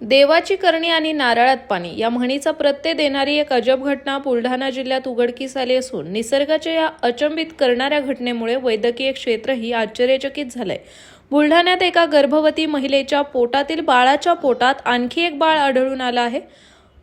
देवाची करणी आणि नारळात पाणी या म्हणीचा प्रत्यय देणारी एक अजब घटना बुलढाणा जिल्ह्यात उघडकीस आली असून निसर्गाच्या या अचंबित करणाऱ्या घटनेमुळे वैद्यकीय क्षेत्रही आश्चर्यचकित झालंय. बुलढाण्यात एका गर्भवती महिलेच्या पोटातील बाळाच्या पोटात आणखी एक बाळ आढळून आलं आहे.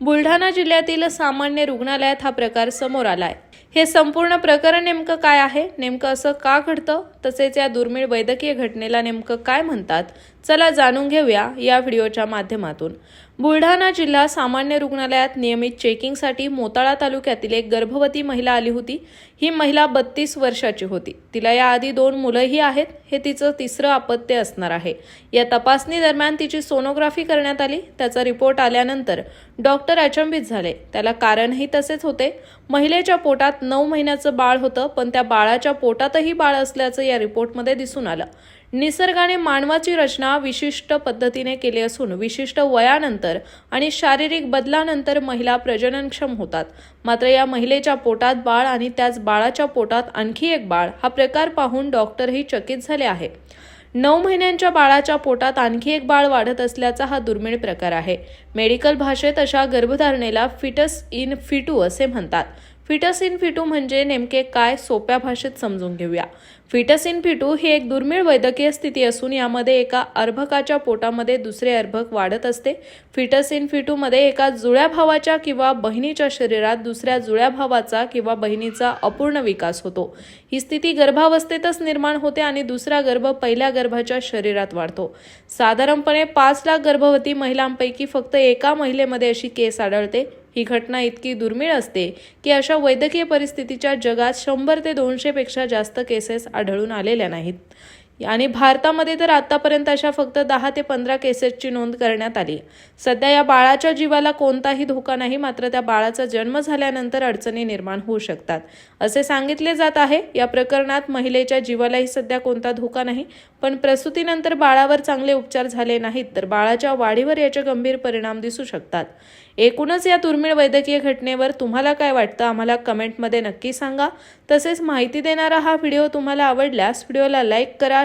बुलढाणा जिल्ह्यातील सामान्य रुग्णालयात हा प्रकार समोर आलाय. हे संपूर्ण प्रकरण नेमकं काय आहे? नेमकं असं का घडतं? तसेच या दुर्मिळ वैद्यकीय घटनेला नेमकं काय म्हणतात? चला जाणून घेऊया या व्हिडिओच्या माध्यमातून. बुलढाणा जिल्हा सामान्य रुग्णालयात नियमित चेकिंगसाठी मोताळा तालुक्यातील एक गर्भवती महिला आली होती. ही महिला बत्तीस वर्षाची होती. तिला याआधी दोन मुलंही आहेत. हे तिचं तिसरं अपत्य असणार आहे. या तपासणी दरम्यान तिची सोनोग्राफी करण्यात आली. त्याचा रिपोर्ट आल्यानंतर डॉक्टर अचंबित झाले. त्याला कारणही तसेच होते. महिलेच्या पोटात नऊ महिन्याचं बाळ होतं पण त्या बाळाच्या पोटातही बाळ असल्याचं या रिपोर्टमध्ये दिसून आलं. निसर्गाने मानवाची रचना विशिष्ट पद्धतीने केली असून विशिष्ट वयानंतर आणि शारीरिक बदलानंतर महिला प्रजननक्षम होतात. मात्र या महिलेच्या पोटात बाळ आणि त्याच बाळाच्या पोटात आणखी एक बाळ हा प्रकार पाहून डॉक्टरही चकित झाले आहे. नऊ महिन्यांच्या बाळाच्या पोटात आणखी एक बाळ वाढत असल्याचा हा दुर्मिळ प्रकार आहे. मेडिकल भाषेत अशा गर्भधारणेला फिटस इन फिटू असे म्हणतात. फिटस इन फिटू म्हणजे नेमके काय सोप्या भाषेत समजून घेऊया. फिटस इन फिटू ही एक दुर्मिळ वैद्यकीय स्थिती असून यामध्ये एका अर्भकाच्या पोटामध्ये दुसरे अर्भक वाढत असते. फिटस इन फिटूमध्ये एका जुळ्या भावाच्या किंवा बहिणीच्या शरीरात दुसऱ्या जुळ्या भावाचा किंवा बहिणीचा अपूर्ण विकास होतो. ही स्थिती गर्भावस्थेतच निर्माण होते आणि दुसरा गर्भ पहिल्या गर्भाच्या शरीरात वाढतो. साधारणपणे पाच लाख गर्भवती महिलांपैकी फक्त एका महिलेमध्ये अशी केस आढळते. ही घटना इतकी दुर्मिळ असते की अशा वैद्यकीय परिस्थितीच्या जगात शंभर ते दोनशेपेक्षा जास्त केसेस आढळून आलेल्या नाहीत. आणि भारतामध्ये तर आतापर्यंत अशा फक्त दहा ते पंधरा केसेसची नोंद करण्यात आली. सध्या या बाळाच्या जीवाला कोणताही धोका नाही मात्र त्या बाळाचा जन्म झाल्यानंतर अडचणी निर्माण होऊ शकतात. असे सांगितले जात आहे या प्रकरणात महिलेच्या जीवालाही सध्या कोणता धोका नाही पण प्रसूतीनंतर बाळावर चांगले उपचार झाले नाहीत तर बाळाच्या वाढीवर याचे गंभीर परिणाम दिसू शकतात. एकूणच या दुर्मिळ वैद्यकीय घटनेवर तुम्हाला काय वाटतं आम्हाला कमेंटमध्ये नक्की सांगा. तसेच माहिती देणारा हा व्हिडिओ तुम्हाला आवडल्यास व्हिडिओला लाईक करा